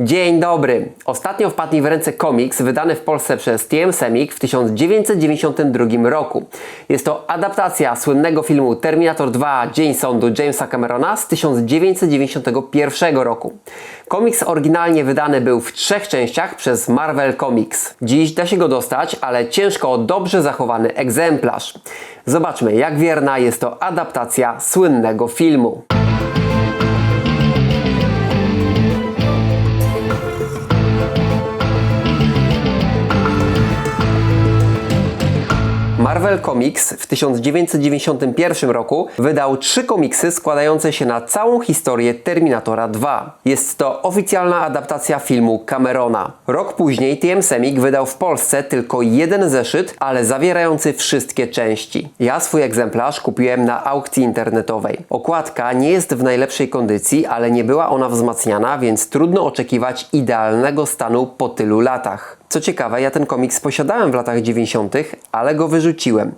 Dzień dobry. Ostatnio wpadł mi w ręce komiks wydany w Polsce przez TM Semik w 1992 roku. Jest to adaptacja słynnego filmu Terminator 2 Dzień Sądu Jamesa Camerona z 1991 roku. Komiks oryginalnie wydany był w trzech częściach przez Marvel Comics. Dziś da się go dostać, ale ciężko o dobrze zachowany egzemplarz. Zobaczmy, jak wierna jest to adaptacja słynnego filmu. Marvel Comics w 1991 roku wydał trzy komiksy składające się na całą historię Terminatora 2. Jest to oficjalna adaptacja filmu Camerona. Rok później TM Semik wydał w Polsce tylko jeden zeszyt, ale zawierający wszystkie części. Ja swój egzemplarz kupiłem na aukcji internetowej. Okładka nie jest w najlepszej kondycji, ale nie była ona wzmacniana, więc trudno oczekiwać idealnego stanu po tylu latach. Co ciekawe, ja ten komiks posiadałem w latach 90., ale go wyrzuciłem.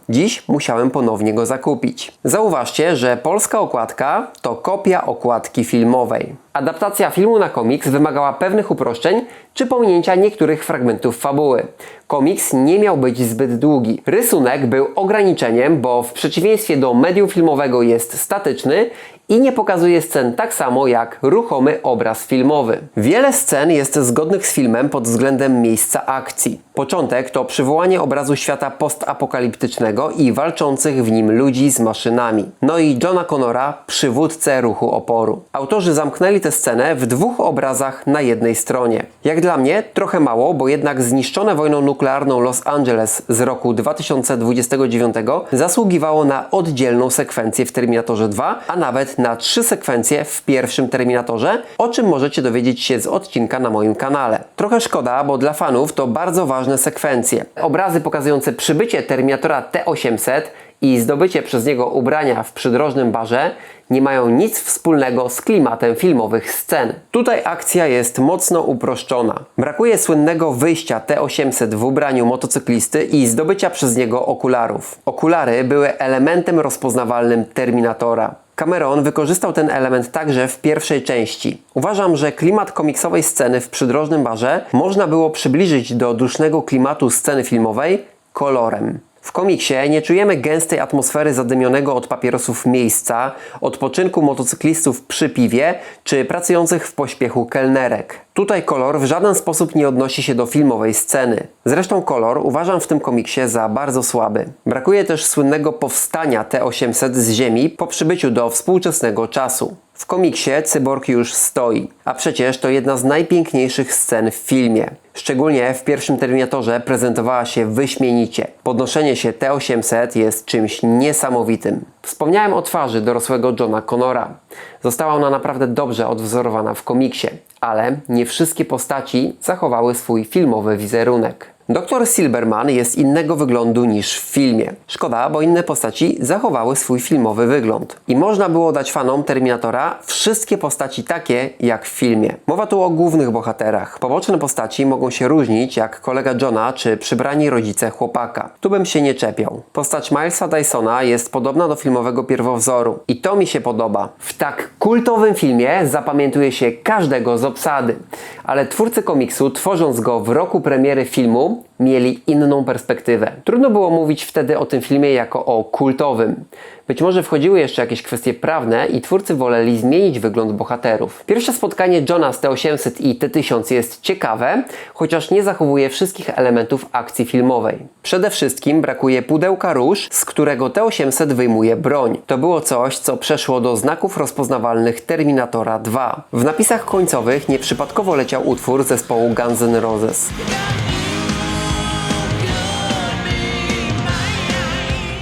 Dziś musiałem ponownie go zakupić. Zauważcie, że polska okładka to kopia okładki filmowej. Adaptacja filmu na komiks wymagała pewnych uproszczeń czy pominięcia niektórych fragmentów fabuły. Komiks nie miał być zbyt długi. Rysunek był ograniczeniem, bo w przeciwieństwie do medium filmowego jest statyczny i nie pokazuje scen tak samo jak ruchomy obraz filmowy. Wiele scen jest zgodnych z filmem pod względem miejsca akcji. Początek to przywołanie obrazu świata postapokaliptycznego i walczących w nim ludzi z maszynami. No i Johna Connora, przywódcę ruchu oporu. Autorzy zamknęli tę scenę w dwóch obrazach na jednej stronie. Jak dla mnie trochę mało, bo jednak zniszczone wojną nuklearną Los Angeles z roku 2029 zasługiwało na oddzielną sekwencję w Terminatorze 2, a nawet na trzy sekwencje w pierwszym Terminatorze, o czym możecie dowiedzieć się z odcinka na moim kanale. Trochę szkoda, bo dla fanów to bardzo ważne sekwencje. Obrazy pokazujące przybycie Terminatora T-800 i zdobycie przez niego ubrania w przydrożnym barze nie mają nic wspólnego z klimatem filmowych scen. Tutaj akcja jest mocno uproszczona. Brakuje słynnego wyjścia T-800 w ubraniu motocyklisty i zdobycia przez niego okularów. Okulary były elementem rozpoznawalnym Terminatora. Cameron wykorzystał ten element także w pierwszej części. Uważam, że klimat komiksowej sceny w przydrożnym barze można było przybliżyć do dusznego klimatu sceny filmowej kolorem. W komiksie nie czujemy gęstej atmosfery zadymionego od papierosów miejsca, odpoczynku motocyklistów przy piwie czy pracujących w pośpiechu kelnerek. Tutaj kolor w żaden sposób nie odnosi się do filmowej sceny. Zresztą kolor uważam w tym komiksie za bardzo słaby. Brakuje też słynnego powstania T-800 z Ziemi po przybyciu do współczesnego czasu. W komiksie cyborg już stoi, a przecież to jedna z najpiękniejszych scen w filmie. Szczególnie w pierwszym Terminatorze prezentowała się wyśmienicie. Podnoszenie się T-800 jest czymś niesamowitym. Wspomniałem o twarzy dorosłego Johna Connora. Została ona naprawdę dobrze odwzorowana w komiksie, ale nie wszystkie postaci zachowały swój filmowy wizerunek. Doktor Silberman jest innego wyglądu niż w filmie. Szkoda, bo inne postaci zachowały swój filmowy wygląd. I można było dać fanom Terminatora wszystkie postaci takie jak w filmie. Mowa tu o głównych bohaterach. Poboczne postaci mogą się różnić jak kolega Johna czy przybrani rodzice chłopaka. Tu bym się nie czepiał. Postać Milesa Dysona jest podobna do filmowego pierwowzoru. I to mi się podoba. W tak kultowym filmie zapamiętuje się każdego z obsady. Ale twórcy komiksu, tworząc go w roku premiery filmu, mieli inną perspektywę. Trudno było mówić wtedy o tym filmie jako o kultowym. Być może wchodziły jeszcze jakieś kwestie prawne i twórcy woleli zmienić wygląd bohaterów. Pierwsze spotkanie Johna z T-800 i T-1000 jest ciekawe, chociaż nie zachowuje wszystkich elementów akcji filmowej. Przede wszystkim brakuje pudełka róż, z którego T-800 wyjmuje broń. To było coś, co przeszło do znaków rozpoznawalnych Terminatora 2. W napisach końcowych nieprzypadkowo leciał utwór zespołu Guns N' Roses.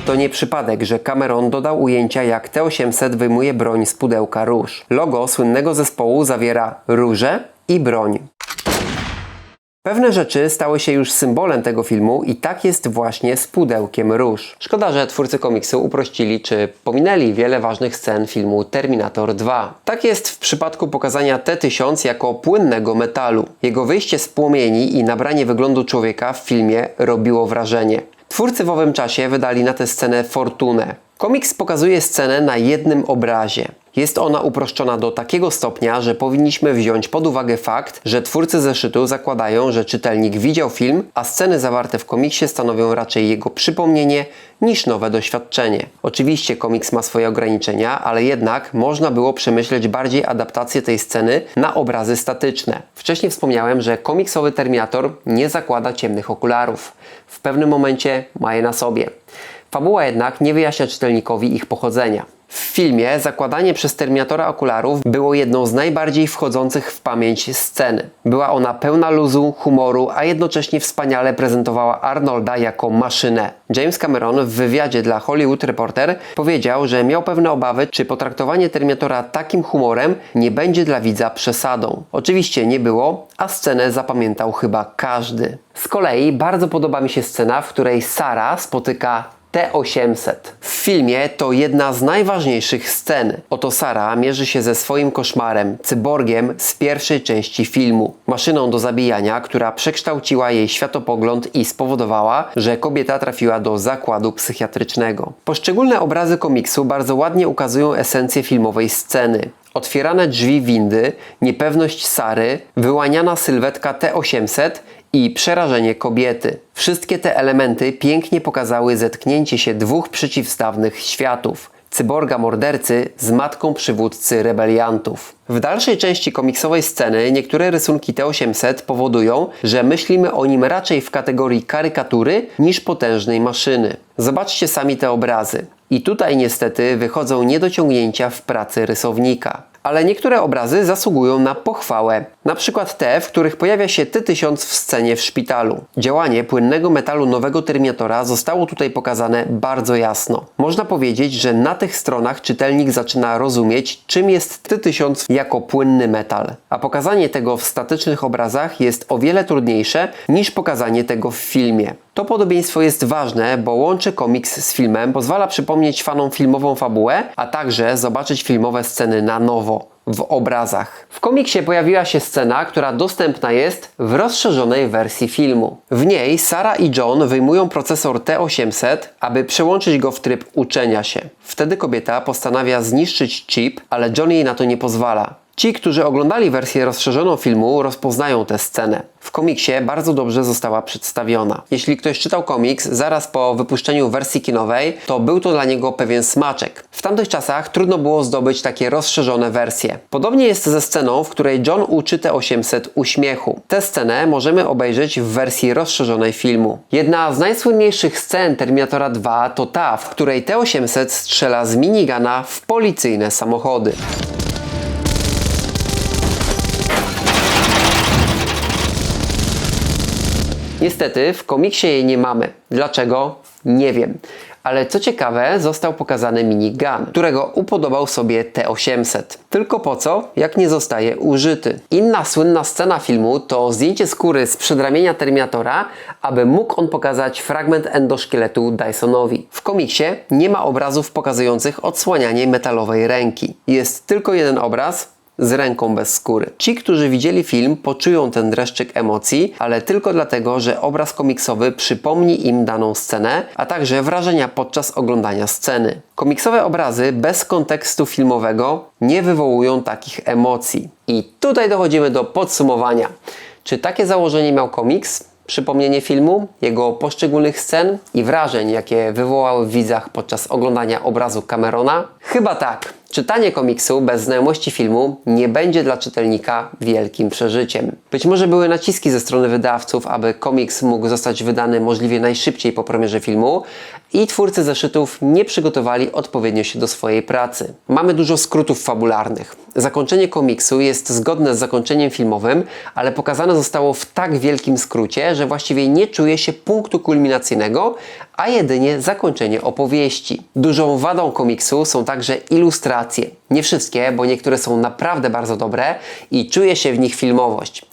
To nie przypadek, że Cameron dodał ujęcia jak T-800 wyjmuje broń z pudełka róż. Logo słynnego zespołu zawiera róże i broń. Pewne rzeczy stały się już symbolem tego filmu i tak jest właśnie z pudełkiem róż. Szkoda, że twórcy komiksu uprościli czy pominęli wiele ważnych scen filmu Terminator 2. Tak jest w przypadku pokazania T-1000 jako płynnego metalu. Jego wyjście z płomieni i nabranie wyglądu człowieka w filmie robiło wrażenie. Twórcy w owym czasie wydali na tę scenę fortunę. Komiks pokazuje scenę na jednym obrazie. Jest ona uproszczona do takiego stopnia, że powinniśmy wziąć pod uwagę fakt, że twórcy zeszytu zakładają, że czytelnik widział film, a sceny zawarte w komiksie stanowią raczej jego przypomnienie niż nowe doświadczenie. Oczywiście komiks ma swoje ograniczenia, ale jednak można było przemyśleć bardziej adaptację tej sceny na obrazy statyczne. Wcześniej wspomniałem, że komiksowy Terminator nie zakłada ciemnych okularów. W pewnym momencie ma je na sobie. Fabuła jednak nie wyjaśnia czytelnikowi ich pochodzenia. W filmie zakładanie przez Terminatora okularów było jedną z najbardziej wchodzących w pamięć sceny. Była ona pełna luzu, humoru, a jednocześnie wspaniale prezentowała Arnolda jako maszynę. James Cameron w wywiadzie dla Hollywood Reporter powiedział, że miał pewne obawy, czy potraktowanie Terminatora takim humorem nie będzie dla widza przesadą. Oczywiście nie było, a scenę zapamiętał chyba każdy. Z kolei bardzo podoba mi się scena, w której Sara spotyka T-800. W filmie to jedna z najważniejszych scen. Oto Sara mierzy się ze swoim koszmarem, cyborgiem z pierwszej części filmu. Maszyną do zabijania, która przekształciła jej światopogląd i spowodowała, że kobieta trafiła do zakładu psychiatrycznego. Poszczególne obrazy komiksu bardzo ładnie ukazują esencję filmowej sceny. Otwierane drzwi windy, niepewność Sary, wyłaniana sylwetka T-800 i przerażenie kobiety. Wszystkie te elementy pięknie pokazały zetknięcie się dwóch przeciwstawnych światów. Cyborga mordercy z matką przywódcy rebeliantów. W dalszej części komiksowej sceny niektóre rysunki T800 powodują, że myślimy o nim raczej w kategorii karykatury niż potężnej maszyny. Zobaczcie sami te obrazy. I tutaj niestety wychodzą niedociągnięcia w pracy rysownika ale niektóre obrazy zasługują na pochwałę. Na przykład te, w których pojawia się T-1000 w scenie w szpitalu. Działanie płynnego metalu nowego Terminatora zostało tutaj pokazane bardzo jasno. Można powiedzieć, że na tych stronach czytelnik zaczyna rozumieć, czym jest T-1000 jako płynny metal. A pokazanie tego w statycznych obrazach jest o wiele trudniejsze niż pokazanie tego w filmie. To podobieństwo jest ważne, bo łączy komiks z filmem, pozwala przypomnieć fanom filmową fabułę, a także zobaczyć filmowe sceny na nowo w obrazach. W komiksie pojawiła się scena, która dostępna jest w rozszerzonej wersji filmu. W niej Sara i John wyjmują procesor T800, aby przełączyć go w tryb uczenia się. Wtedy kobieta postanawia zniszczyć chip, ale John jej na to nie pozwala. Ci, którzy oglądali wersję rozszerzoną filmu, rozpoznają tę scenę. W komiksie bardzo dobrze została przedstawiona. Jeśli ktoś czytał komiks zaraz po wypuszczeniu wersji kinowej, to był to dla niego pewien smaczek. W tamtych czasach trudno było zdobyć takie rozszerzone wersje. Podobnie jest ze sceną, w której John uczy T800 uśmiechu. Tę scenę możemy obejrzeć w wersji rozszerzonej filmu. Jedna z najsłynniejszych scen Terminatora 2 to ta, w której T800 strzela z minigana w policyjne samochody. Niestety w komiksie jej nie mamy. Dlaczego? Nie wiem. Ale co ciekawe, został pokazany minigun, którego upodobał sobie T800. Tylko po co, jak nie zostaje użyty. Inna słynna scena filmu to zdjęcie skóry z przedramienia Terminatora, aby mógł on pokazać fragment endoszkieletu Dysonowi. W komiksie nie ma obrazów pokazujących odsłanianie metalowej ręki. Jest tylko jeden obraz, z ręką bez skóry. Ci, którzy widzieli film, poczują ten dreszczyk emocji, ale tylko dlatego, że obraz komiksowy przypomni im daną scenę, a także wrażenia podczas oglądania sceny. Komiksowe obrazy bez kontekstu filmowego nie wywołują takich emocji. I tutaj dochodzimy do podsumowania. Czy takie założenie miał komiks? Przypomnienie filmu, jego poszczególnych scen i wrażeń, jakie wywołały w widzach podczas oglądania obrazu Camerona? Chyba tak. Czytanie komiksu bez znajomości filmu nie będzie dla czytelnika wielkim przeżyciem. Być może były naciski ze strony wydawców, aby komiks mógł zostać wydany możliwie najszybciej po premierze filmu i twórcy zeszytów nie przygotowali odpowiednio się do swojej pracy. Mamy dużo skrótów fabularnych. Zakończenie komiksu jest zgodne z zakończeniem filmowym, ale pokazane zostało w tak wielkim skrócie, że właściwie nie czuje się punktu kulminacyjnego, a jedynie zakończenie opowieści. Dużą wadą komiksu są także ilustracje. Nie wszystkie, bo niektóre są naprawdę bardzo dobre i czuje się w nich filmowość.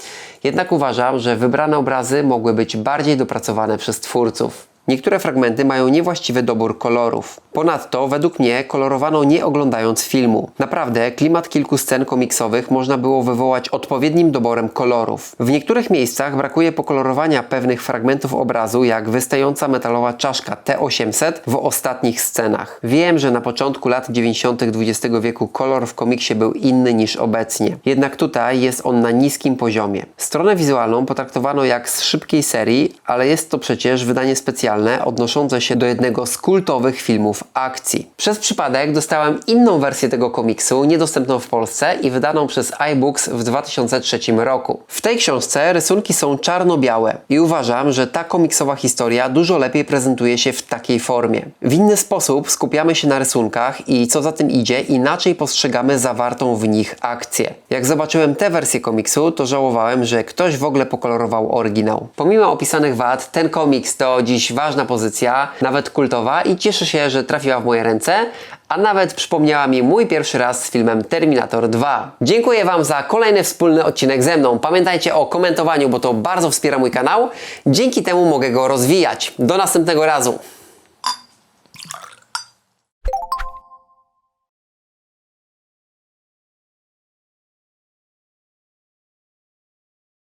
Jednak uważam, że wybrane obrazy mogły być bardziej dopracowane przez twórców. Niektóre fragmenty mają niewłaściwy dobór kolorów. Ponadto, według mnie, kolorowano nie oglądając filmu. Naprawdę, klimat kilku scen komiksowych można było wywołać odpowiednim doborem kolorów. W niektórych miejscach brakuje pokolorowania pewnych fragmentów obrazu, jak wystająca metalowa czaszka T800 w ostatnich scenach. Wiem, że na początku lat 90. XX wieku kolor w komiksie był inny niż obecnie. Jednak tutaj jest on na niskim poziomie. Stronę wizualną potraktowano jak z szybkiej serii, ale jest to przecież wydanie specjalne odnoszące się do jednego z kultowych filmów akcji. Przez przypadek dostałem inną wersję tego komiksu, niedostępną w Polsce i wydaną przez iBooks w 2003 roku. W tej książce rysunki są czarno-białe i uważam, że ta komiksowa historia dużo lepiej prezentuje się w takiej formie. W inny sposób skupiamy się na rysunkach i co za tym idzie, inaczej postrzegamy zawartą w nich akcję. Jak zobaczyłem tę wersję komiksu, to żałowałem, że ktoś w ogóle pokolorował oryginał. Pomimo opisanych wad, ten komiks to dziś ważna pozycja, nawet kultowa i cieszę się, że trafiła w moje ręce, a nawet przypomniała mi mój pierwszy raz z filmem Terminator 2. Dziękuję Wam za kolejny wspólny odcinek ze mną. Pamiętajcie o komentowaniu, bo to bardzo wspiera mój kanał. Dzięki temu mogę go rozwijać. Do następnego razu.